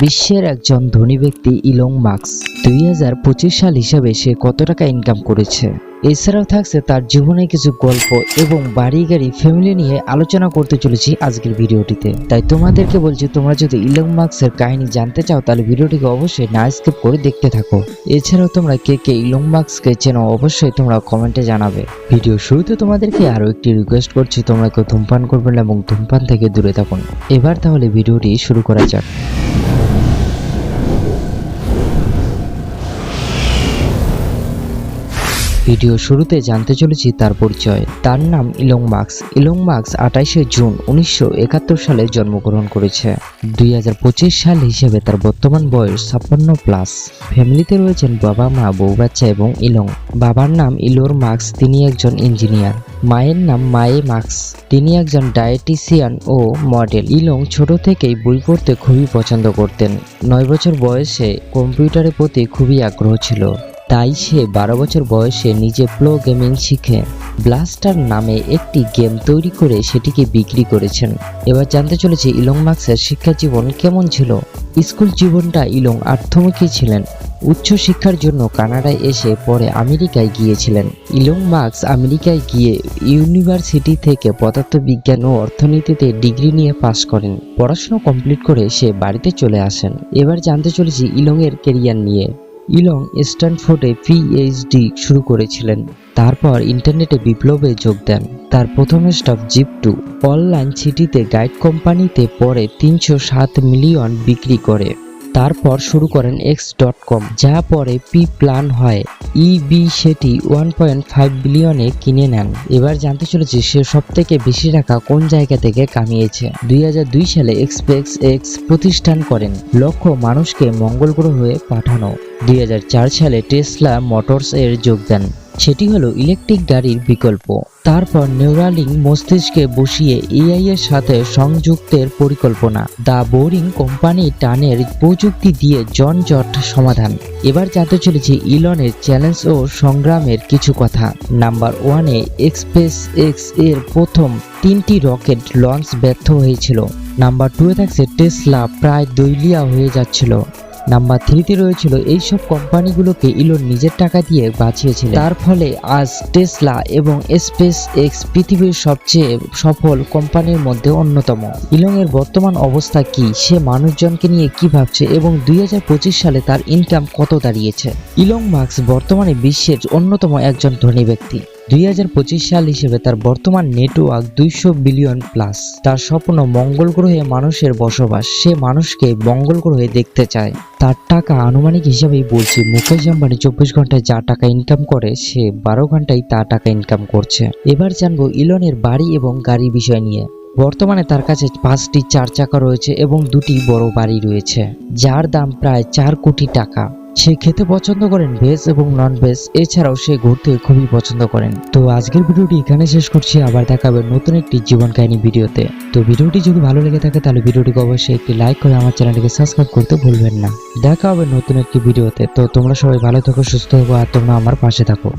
বিশ্বের একজন ধনী ব্যক্তি ইলং মার্কস দুই সাল হিসাবে সে কত টাকা ইনকাম করেছে? এছাড়াও থাকছে তার জীবনে কিছু গল্প এবং বাড়ি গাড়ি ফ্যামিলি নিয়ে আলোচনা করতে চলেছি আজকের ভিডিওটিতে। তাই তোমাদেরকে বলছি, তোমরা যদি ইলং মার্কসের কাহিনী জানতে চাও, তাহলে ভিডিওটিকে অবশ্যই না স্কিপ করে দেখতে থাকো। এছাড়াও তোমরা কে কে ইলং মার্কসকে চেনো, অবশ্যই তোমরা কমেন্টে জানাবে। ভিডিও শুরুতে তোমাদেরকে আরও একটি রিকোয়েস্ট করছি, তোমরা কেউ ধূমপান করবে না এবং ধূমপান থেকে দূরে থাকুন। এবার তাহলে ভিডিওটি শুরু করা যাক। ভিডিও শুরুতে জানতে চলেছি তার পরিচয়। তার নাম ইলং মার্কস। ইলং মার্কস আঠাইশে জুন উনিশশো একাত্তর সালে জন্মগ্রহণ করেছে। দুই হাজার পঁচিশ সাল হিসেবে তার বর্তমান বয়স ছাপ্পান্ন প্লাস। ফ্যামিলিতে রয়েছেন বাবা, মা, বউ বাচ্চা এবং ইলং বাবার নাম ইলোর মার্কস, তিনি একজন ইঞ্জিনিয়ার। মায়ের নাম মায়ে মার্কস, তিনি একজন ডায়েটিশিয়ান ও মডেল। ইলং ছোট থেকেই বই পড়তে খুবই পছন্দ করতেন। নয় বছর বয়সে কম্পিউটারের প্রতি খুবই আগ্রহ ছিল। তাই সে বারো বছর বয়সে নিজে প্লো গেমিং শিখে ব্লাস্টার নামে একটি গেম তৈরি করে সেটিকে বিক্রি করেছেন। এবার জানতে চলেছি ইলং মার্কসের শিক্ষা জীবন কেমন ছিল। স্কুল জীবনটা ইলং আর্থমুখী ছিলেন। উচ্চ শিক্ষার জন্য কানাডায় এসে পরে আমেরিকায় গিয়েছিলেন। ইলং মার্কস আমেরিকায় গিয়ে ইউনিভার্সিটি থেকে পদার্থবিজ্ঞান ও অর্থনীতিতে ডিগ্রি নিয়ে পাশ করেন। পড়াশোনা কমপ্লিট করে সে বাড়িতে চলে আসেন। এবার জানতে চলেছি ইলং এর কেরিয়ার নিয়ে। ইলং স্ট্যানফোর্ডে পিএইচডি শুরু করেছিলেন। তারপর ইন্টারনেটে বিপ্লবে যোগ দেন। তার প্রথম স্টপ জিপ টু অনলাইন সিটিতে গাইড কোম্পানিতে পরে তিনশো সাত মিলিয়ন বিক্রি করে। তারপর শুরু করেন এক্স ডট কম যা পরে পি প্ল্যান হয়। ইবি সেটি ওয়ান পয়েন্ট ফাইভ বিলিয়নে কিনে নেন। এবার জানতে চলেছি সে সব থেকে বেশি টাকা কোন জায়গা থেকে কামিয়েছে। দুই হাজার দুই সালে এক্সপেক্স এক্স প্রতিষ্ঠান করেন। লক্ষ্য মানুষকে মঙ্গল গ্রহে পাঠানো। দুই হাজার চার সালে টেসলা মোটরস এর যোগ দেন। সেটি হলো ইলেকট্রিক গাড়ির বিকল্প। তারপর নিউরালিং মস্তিষ্কে বসিয়ে এআই এর সাথে সংযুক্তের পরিকল্পনা। দ্য বোরিং কোম্পানি টানের প্রযুক্তি দিয়ে জনজট সমাধান। এবার জানতে চলেছি ইলনের চ্যালেঞ্জ ও সংগ্রামের কিছু কথা। নাম্বার ওয়ানে এক্সপ্রেস এক্সের প্রথম তিনটি রকেট লঞ্চ ব্যর্থ হয়েছিল। নাম্বার টুয়ে থাকছে টেসলা প্রায় দৈলিয়া হয়ে যাচ্ছিল। নাম্বার থ্রিতে রয়েছিল এইসব কোম্পানিগুলোকে ইলন নিজের টাকা দিয়ে বাঁচিয়েছিলেন। তার ফলে আজ টেসলা এবং স্পেস এক্স পৃথিবীর সবচেয়ে সফল কোম্পানির মধ্যে অন্যতম। ইলং এর বর্তমান অবস্থা কি? সে মানুষজনকে নিয়ে কি ভাবছে? এবং দুই হাজার পঁচিশ সালে তার ইনকাম কত দাঁড়িয়েছে? ইলং মার্কস বর্তমানে বিশ্বের অন্যতম একজন ধনী ব্যক্তি। দুই হাজার পঁচিশ সাল হিসেবে তার বর্তমান নেটওয়ার্ক দুইশো বিলিয়ন প্লাস। তার স্বপ্ন মঙ্গল গ্রহে মানুষের বসবাস। সে মানুষকে মঙ্গল গ্রহে দেখতে চায়। তার টাকা আনুমানিক হিসাবেই বলছি, মুকেশ আম্বানি চব্বিশ ঘন্টায় যা টাকা ইনকাম করে, সে বারো ঘন্টায় তা টাকা ইনকাম করছে। এবার জানব ইলনের বাড়ি এবং গাড়ি বিষয় নিয়ে। বর্তমানে তার কাছে পাঁচটি চার চাকা রয়েছে এবং দুটি বড় বাড়ি রয়েছে, যার দাম প্রায় চার কোটি টাকা। সে খেতে পছন্দ করেন ভেজ এবং নন ভেজ এছাড়াও সে ঘুরতে খুবই পছন্দ করেন। তো আজকের ভিডিওটি এখানে শেষ করছি, আবার দেখাবে নতুন একটি জীবন কাহিনী ভিডিওতে। তো ভিডিওটি যদি ভালো লেগে থাকে, তাহলে ভিডিওটিকে অবশ্যই একটি লাইক করে আমার চ্যানেলটিকে সাবস্ক্রাইব করতে ভুলবেন না। দেখা হবে নতুন একটি ভিডিওতে। তো তোমরা সবাই ভালো থাকো, সুস্থ থাকো, আর তোমরা আমার পাশে থাকো।